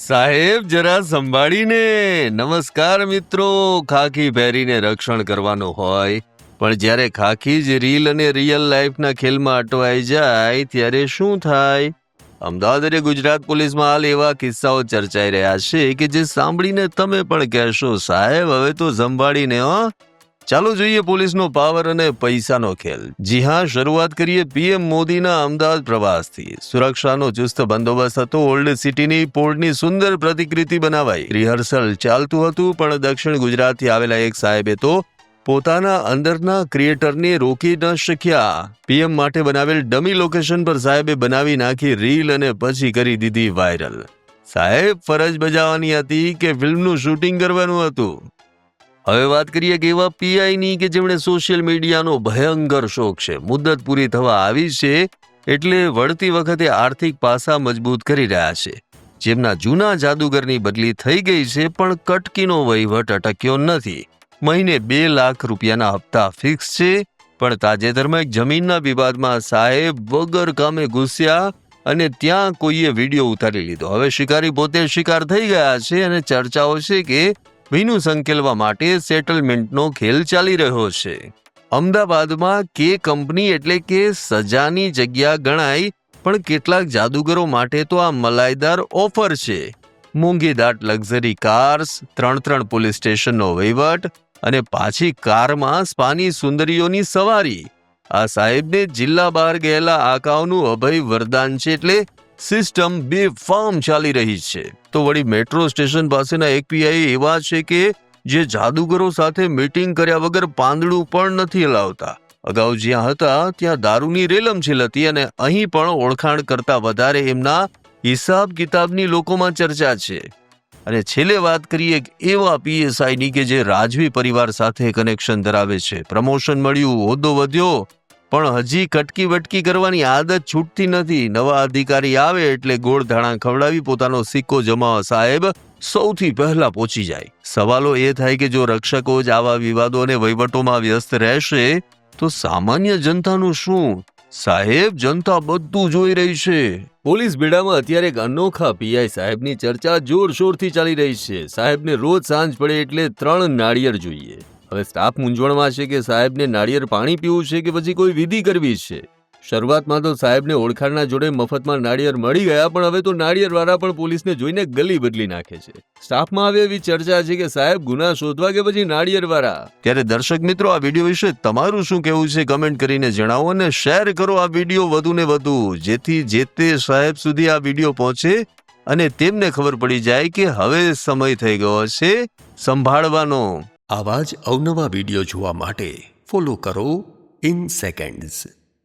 સાહેબ, જરા સંભાળીને. નમસ્કાર મિત્રો, ખાખી પહેરીને રક્ષણ કરવાનું હોય, પણ જ્યારે ખાખી જ રીલ અને રિયલ લાઈફના ખેલમાં અટવાઈ જાય, ત્યારે શું થાય? અમદાવાદ અને ગુજરાત પોલીસમાં હાલ એવા કિસ્સાઓ ચર્ચાઈ રહ્યા છે કે જે સાંભળીને તમે પણ કહેશો, સાહેબ, હવે તો સંભાળીને, હો. ચાલો જોઈએ પોલીસનો પાવર અને પૈસાનો ખેલ. જી હા, શરૂઆત કરીએ પીએમ મોદીના અમદાવાદ પ્રવાસથી. સુરક્ષાનો ચુસ્ત બંદોબસ્ત હતો. ઓલ્ડ સિટીની પોર્ટની સુંદર પ્રતિકૃતિ બનાવાઈ. રિહર્સલ ચાલતું હતું, પણ દક્ષિણ ગુજરાતથી આવેલા એક સાહેબે તો પોતાના અંદરના ક્રિએટરને રોકી ન શક્યા. પીએમ માટે બનાવેલ ડમી લોકેશન પર સાહેબે બનાવી નાખી રીલ અને પછી કરી દીધી વાયરલ. સાહેબ, ફરજ બજાવવાની હતી કે ફિલ્મનું શૂટિંગ કરવાનું હતું. હવે વાત કરીએ કે એવા પીઆઈની કે જેમણે સોશિયલ મીડિયાનો ભયંકર શોખ છે. મુદ્દત પૂરી થવા આવી છે એટલે વળતી વખતે આર્થિક પાસા મજબૂત કરી રહ્યા છે. જેમના જૂના જાદુગરની બદલી થઈ ગઈ છે પણ કટકીનો વહીવટ અટક્યો નથી. મહિને બે લાખ રૂપિયાના હપ્તા ફિક્સ છે, પણ તાજેતરમાં એક જમીનના વિવાદમાં સાહેબ વગર કામે ઘૂસ્યા અને ત્યાં કોઈએ વીડિયો ઉતારી લીધો. હવે શિકારી પોતે શિકાર થઈ ગયા છે અને ચર્ચાઓ છે કે ભીનું સંકેલવા માટે સેટલમેન્ટનો ખેલ ચાલી રહ્યો છે. અમદાવાદમાં કે કંપની એટલે કે સજાની જગ્યા ગણાય, પણ કેટલાક જાદુગરો માટે તો આ મલાઈદાર ઓફર છે. મોંઘી દાટ લક્ઝરી કાર્સ, ત્રણ ત્રણ પોલીસ સ્ટેશનનો વહીવટ અને પાછી કારમાં સ્પાની સુંદરીઓની સવારી. આ સાહેબને જિલ્લા બહાર ગયેલા આકાઓનું અભય વરદાન છે એટલે સિસ્ટમ બે ફાર્મ ચાલી રહી છે. તો વળી મેટ્રો સ્ટેશન પાસેના એક પીઆઈ એવા છે કે જે જાદુગરો સાથે મીટિંગ કર્યા વગર પાંદડું પણ નથી લાવતા અગાઉ જ્યાં હતા, ત્યાં દારૂની રેલમછેલ હતી અને અહીં પણ ઓળખાણ કરતા વધારે એમના હિસાબ કિતાબની લોકોમાં ચર્ચા છે. અને છેલ્લે વાત કરીએ એક એવા પીએસઆઈની કે જે રાજવી પરિવાર સાથે કનેક્શન ધરાવે છે. પ્રમોશન મળ્યું, હોદ્દો વધ્યો પણ હજી કટકી વટકી કરવાની આદત છૂટતી નથી. નવા અધિકારી આવે એટલે ગોળ ધાણા ખવડાવી પોતાનો સિક્કો જમાવા સાહેબ સૌથી પહેલા પહોંચી જાય. સવાલો એ થાય કે જો રક્ષકો જ આવા વિવાદો અને વહીવટોમાં વ્યસ્ત રહેશે, તો સામાન્ય જનતાનું શું? સાહેબ, જનતા બધું જોઈ રહી છે. પોલીસ બેડામાં અત્યારે એક અનોખા પીઆઈ સાહેબની ચર્ચા જોરશોરથી ચાલી રહી છે. સાહેબને રોજ સાંજ પડે એટલે ત્રણ નાળિયેર જોઈએ. હવે સ્ટાફ મૂંઝવણમાં છે કે સાહેબને નાળિયેર પાણી પીવું છે કે પછી કોઈ વિધિ કરવી છે? શરૂઆતમાં તો સાહેબને ઓળખાણના જોડે મફતમાં નાળિયેર મળી ગયા, પણ હવે તો નાળિયેર વાળા પણ પોલીસને જોઈને ગલી બદલી નાખે છે. સ્ટાફમાં હવે એવી ચર્ચા છે કે સાહેબ ગુના શોધવા કે પછી નાળિયેરવાળા? ત્યારે દર્શક મિત્રો, આ વીડિયો વિશે તમારું શું કહેવું છે કમેન્ટ કરીને જણાવો અને શેર કરો આ વીડિયો વધુ ને વધુ, જેથી જે તે સાહેબ સુધી આ વીડિયો પહોંચે અને તેમને ખબર પડી જાય કે હવે સમય થઈ ગયો છે સંભાળવાનો. આવા જ અવનવા વીડિયો જોવા માટે ફોલો કરો ઇન સેકન્ડ્સ